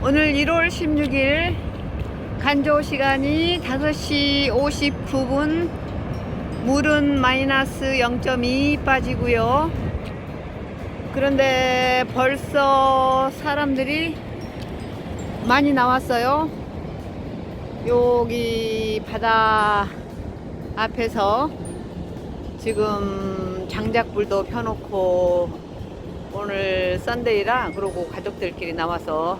오늘 1월 16일 간조 시간이 5시 59분 물은 마이너스 0.2 빠지고요. 그런데 벌써 사람들이 많이 나왔어요. 여기 바다 앞에서 지금 장작불도 펴놓고 오늘 썬데이라 그러고 가족들끼리 나와서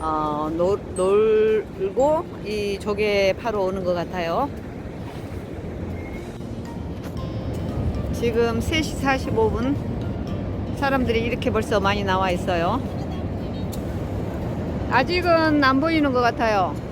어, 놀, 놀고 이 조개 파러 오는 것 같아요. 지금 3시 45분 사람들이 이렇게 벌써 많이 나와 있어요. 아직은 안 보이는 것 같아요.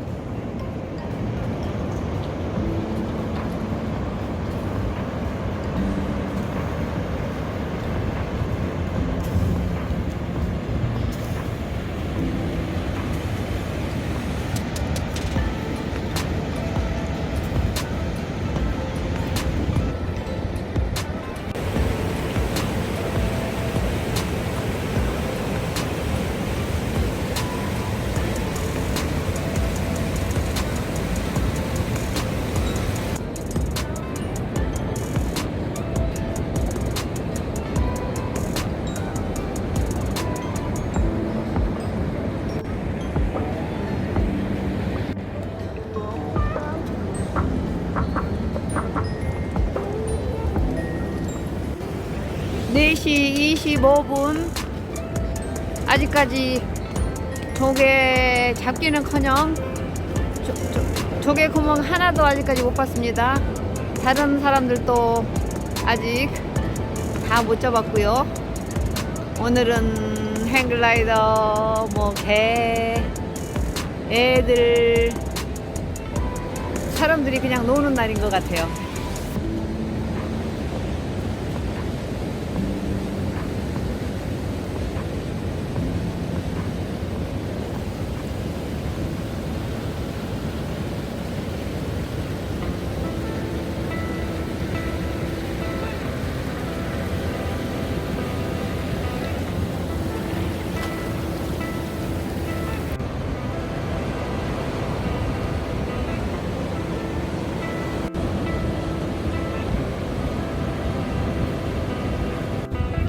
네시 25분 아직까지 조개 잡기는커녕 조, 조, 조개 구멍 하나도 아직까지 못 봤습니다. 다른 사람들도 아직 다 못 잡았고요. 오늘은 행글라이더, 뭐 개, 애들 사람들이 그냥 노는 날인 것 같아요.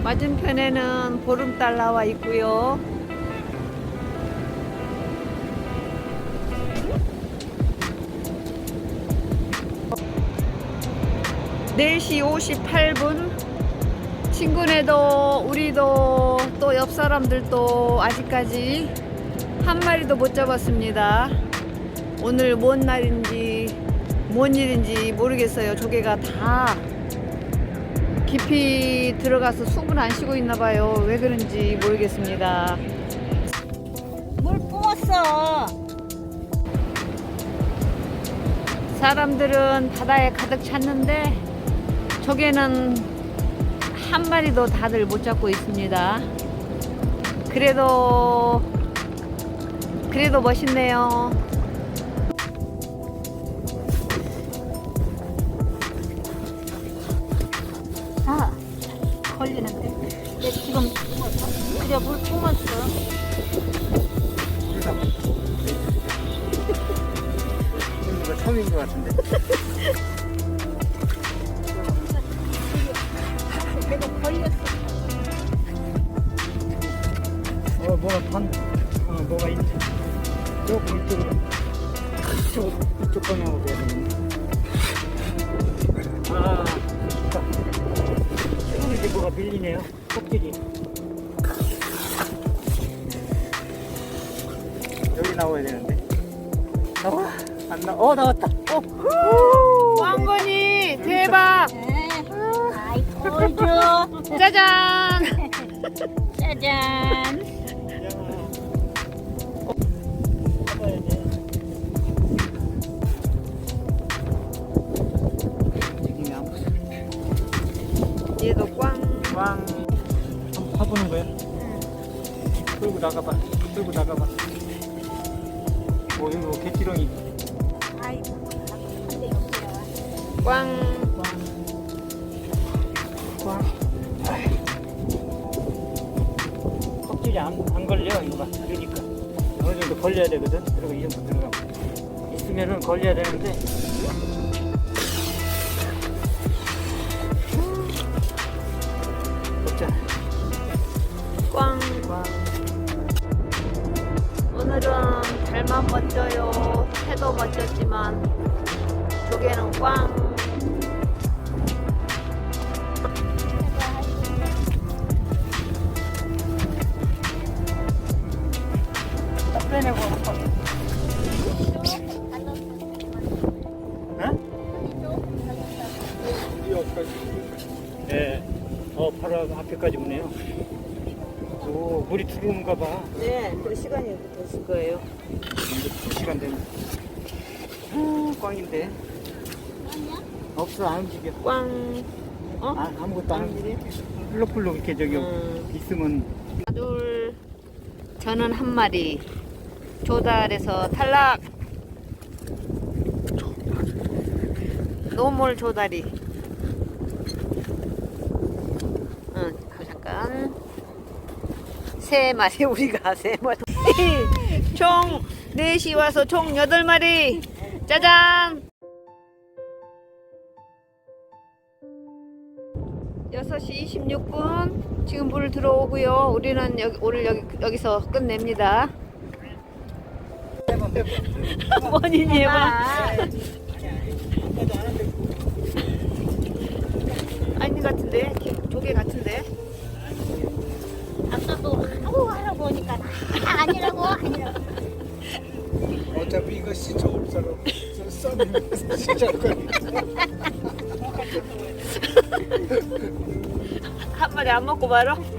맞은편에는 보름달 나와 있고요. 네시 58분 친구네도 우리도 또 옆 사람들도 아직까지 한 마리도 못 잡았습니다. 오늘 뭔 날인지 뭔 일인지 모르겠어요. 조개가 다 깊이 들어가서 숨을 안 쉬고 있나 봐요. 왜 그런지 모르겠습니다. 물 뿜었어. 사람들은 바다에 가득 찼는데 조개는 한 마리도 다들 못 잡고 있습니다. 그래도 그래도 멋있네요. 걸리는데. 얘 지금 그래 물 뿜었어. 이거 처음인 것 같은데. 내가 걸렸어. 어, 뭐가 반, 어, 뭐가 있네. 조금 이쪽으로. 이쪽, 이쪽 방향으로 가야 되겠네. 아, 좋다. 조금 이제 뭐가 밀리네요. 꼭지기. 여기 나와야 되는데. 나와. 안 나, 어, 나왔다. 어. 왕건이 대박! 네. 아이 보여줘. 짜잔! 짜잔. 얘도 꽝. 왕. 한번 파보는 거야? 끌고 나가봐. 끌고 나가봐. 뭐 이거 개지렁이. 아이고. 꽝. 꽝. 껍질이 안, 안 걸려 이거 봐. 그러니까. 어느 정도 걸려야 되거든? 그리고 이 정도 들어가면 있으면은 걸려야 되는데 멋져요. 해도 멋졌지만 조개는 꽝. 딱 빼내고 네, 어 바로 앞에까지 오네요. 오 물이 들어오는가 봐. 네, 그 시간이 됐을 거예요. 이제 두 시간 되네. 아, 꽝인데. 없어 안 움직여. 꽝. 어? 아, 아무것도 안 움직여. 풀럭풀럭 이렇게 저기 음. 있으면 둘. 저는 한 마리. 조달에서 탈락. 노몰 조다리. 세 마리, 우리가 세 마리. 총 4시 와서 총 8마리. 짜잔! 6시 26분. 지금 물 들어오고요. 우리는 여기, 오늘 여기, 여기서 끝냅니다. 원인이 해봐. 아닌 것 같은데? 조개 같은데? 아까도 하니까 아, 아니라고 아니라고. 어차피 이거 시작 거니까 한 마리 안 먹고 말어?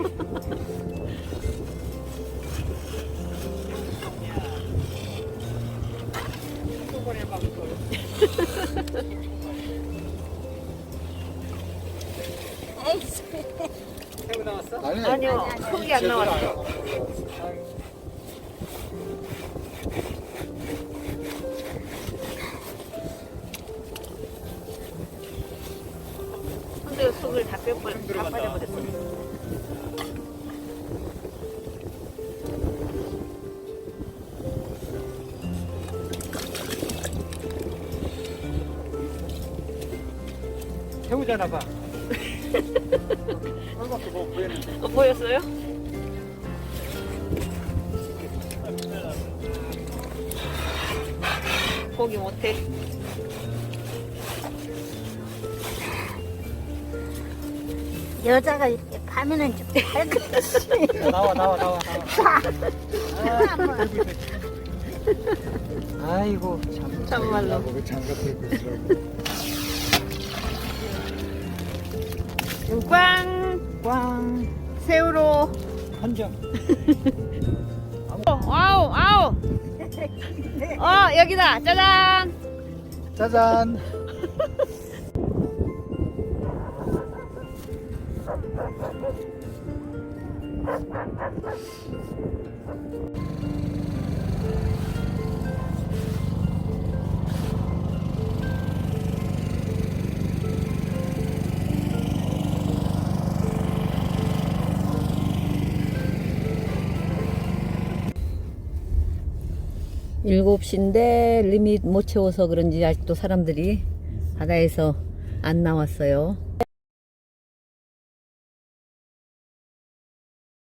새우 나왔어? 아니 아니요, 속이 안 나왔어. 근데 속을 다 빼버려, 다 빠져버렸어. 새우잖아 봐. 뭐 보였는데. 어, 보였어요? 고기 못해. 여자가 이렇게 가면은 좀 밝겠지. 나와 나와 나와 나와. 아이고 참. 참말로. 보고 장갑 들고 있으라고 새우로. 한 점. 아우, 아우! 어, 여기다. 짜잔! 짜잔 일곱 시인데 리밋 못 채워서 그런지 아직도 사람들이 바다에서 안 나왔어요.